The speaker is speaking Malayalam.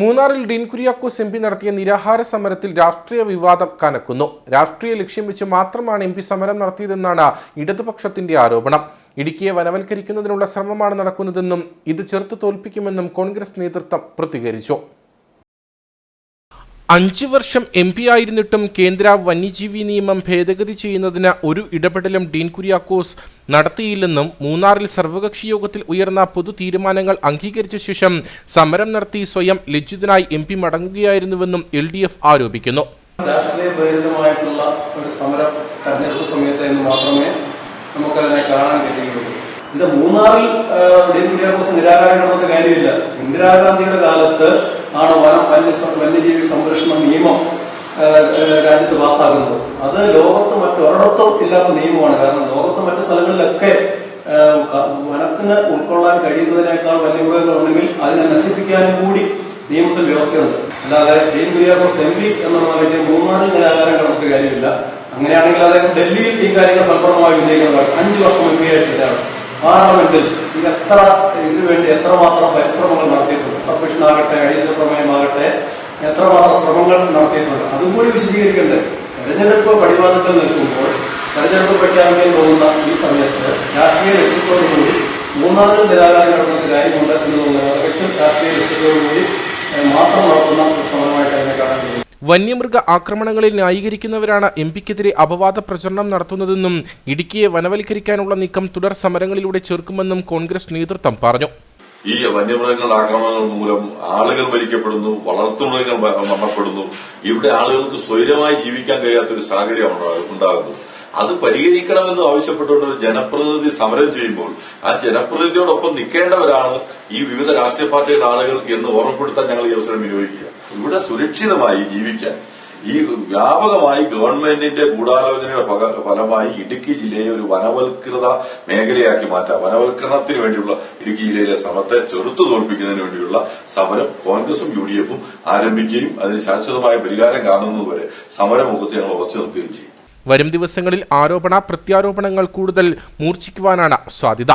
മൂന്നാറിൽ ഡീൻ കുര്യാക്കോസ് എം പി നടത്തിയ നിരാഹാര സമരത്തിൽ രാഷ്ട്രീയ വിവാദം കനക്കുന്നു. രാഷ്ട്രീയ ലക്ഷ്യം വെച്ച് മാത്രമാണ് എം പി സമരം നടത്തിയതെന്നാണ് ഇടതുപക്ഷത്തിന്റെ ആരോപണം. ഇടുക്കിയെ വനവൽക്കരിക്കുന്നതിനുള്ള ശ്രമമാണ് നടക്കുന്നതെന്നും ഇത് ചെറുത്തു തോൽപ്പിക്കുമെന്നും കോൺഗ്രസ് നേതൃത്വം പ്രതികരിച്ചു. അഞ്ചു വർഷം എം പി ആയിരുന്നിട്ടും കേന്ദ്ര വന്യജീവി നിയമം ഭേദഗതി ചെയ്യുന്നതിന് ഒരു ഇടപെടലും ഡീൻ കുര്യാക്കോസ് നടത്തിയില്ലെന്നും മൂന്നാറിൽ സർവകക്ഷി യോഗത്തിൽ ഉയർന്ന പൊതു തീരുമാനങ്ങൾ അംഗീകരിച്ച ശേഷം സമരം നടത്തി സ്വയം ലജ്ജിതനായി എം പി മടങ്ങുകയായിരുന്നുവെന്നും എൽ ഡി എഫ് ആരോപിക്കുന്നു. രാഷ്ട്രീയ ഒരു സമരം എന്ന് മാത്രമേ കാണാൻ കഴിയുകയുള്ളൂ. ഇത് മൂന്നാറിൽ ഡീൻ കുര്യാക്കോസ് നിരാകാരം കാര്യമില്ല. ഇന്ദിരാഗാന്ധിയുടെ കാലത്ത് ആണ് വനം വന്യ വന്യജീവി സംരക്ഷണ നിയമം രാജ്യത്ത് പാസ്സാകുന്നത്? അത് ലോകത്ത് മറ്റൊരിടത്തും ഇല്ലാത്ത നിയമമാണ്. കാരണം ലോകത്ത് മറ്റു സ്ഥലങ്ങളിലൊക്കെ വനത്തിന് ഉൾക്കൊള്ളാൻ കഴിയുന്നതിനേക്കാൾ വന്യമൃഗങ്ങളുണ്ടെങ്കിൽ അതിനെ നശിപ്പിക്കാനും കൂടി നിയമത്തിൽ വ്യവസ്ഥയുണ്ട്. അല്ലാതെ ഡീൻ കുര്യാക്കോസ് എം പി എന്നുള്ള നിലയ്ക്ക് മൂന്നാറിൽ നിരാകാരം കാര്യമില്ല. അങ്ങനെയാണെങ്കിൽ അദ്ദേഹം ഡൽഹിയിൽ ഈ കാര്യങ്ങൾ ഫലപ്രദമായി ഉന്നയിക്കുന്നതാണ് അഞ്ചു വർഷം എം പി പാർലമെന്റിൽ ഇത് എത്ര ഇതിനു വേണ്ടി എത്രമാത്രം പരിശ്രമങ്ങൾ ആകട്ടെ അടിയന്തര പ്രമേയമാകട്ടെ എത്രമാത്രം ശ്രമങ്ങൾ നടത്തിയിട്ടുണ്ട്. അതും കൂടി വിശദീകരിക്കേണ്ടത് തെരഞ്ഞെടുപ്പ് പടിവാദത്തിൽ നിൽക്കുമ്പോൾ തെരഞ്ഞെടുപ്പ് പ്രഖ്യാപിക്കാൻ പോകുന്ന ഈ സമയത്ത് രാഷ്ട്രീയ ലക്ഷ്യത്തോടുകൂടി മൂന്നാറിൽ നിരാകാരം കിടക്കുന്ന കാര്യമുണ്ട് എന്നുള്ളത് തികച്ചും രാഷ്ട്രീയ ലക്ഷ്യത്തോടുകൂടി മാത്രം നടത്തുന്ന ഒരു സമരമായിട്ട് അതിനെ കാണാൻ കഴിയും വന്യമൃഗ ആക്രമണങ്ങളിൽ ന്യായീകരിക്കുന്നവരാണ് എം പിക്കെതിരെ അപവാദ പ്രചരണം നടത്തുന്നതെന്നും ഇടുക്കിയെ വനവൽക്കരിക്കാനുള്ള നീക്കം തുടർ സമരങ്ങളിലൂടെ ചെറുക്കുമെന്നും കോൺഗ്രസ് നേതൃത്വം പറഞ്ഞു. ഈ വന്യമൃഗങ്ങളുടെ ആക്രമണങ്ങൾ മൂലം ആളുകൾ മരിക്കപ്പെടുന്നു വളർത്തുമൃഗങ്ങൾ മരണപ്പെടുന്നു. ഇവിടെ ആളുകൾക്ക് സ്വൈരമായി ജീവിക്കാൻ കഴിയാത്ത ഒരു സാഹചര്യം ഉണ്ടാകുന്നു. അത് പരിഹരിക്കണമെന്ന് ആവശ്യപ്പെട്ടുകൊണ്ട് ഒരു ജനപ്രതിനിധി സമരം ചെയ്യുമ്പോൾ ആ ജനപ്രതിനിധിയോടൊപ്പം നിൽക്കേണ്ടവരാണ് ഈ വിവിധ രാഷ്ട്രീയ പാർട്ടിയുടെ ആളുകൾ എന്ന് ഓർമ്മപ്പെടുത്താൻ ഞങ്ങൾ ഈ അവസരം വിനിയോഗിക്കുക. ഇവിടെ സുരക്ഷിതമായി ജീവിക്കാൻ ഈ വ്യാപകമായി ഗവൺമെന്റിന്റെ ഗൂഢാലോചനയുടെ ഫലമായി ഇടുക്കി ജില്ലയെ ഒരു വനവൽകൃത മേഖലയാക്കി മാറ്റാം. വനവൽക്കരണത്തിന് വേണ്ടിയുള്ള ഇടുക്കി ജില്ലയിലെ ശ്രമത്തെ ചെറുത്തു തോൽപ്പിക്കുന്നതിന് വേണ്ടിയുള്ള സമരം കോൺഗ്രസും യു ഡി എഫും ആരംഭിക്കുകയും അതിന് ശാശ്വതമായ പരിഹാരം കാണുന്നതുവരെ സമരമുഖത്ത് ഞങ്ങൾ ഉറച്ചു നിൽക്കുകയും ചെയ്യും. വരും ദിവസങ്ങളിൽ ആരോപണ പ്രത്യാരോപണങ്ങൾ കൂടുതൽ മൂർച്ഛിക്കുവാനാണ് സാധ്യത.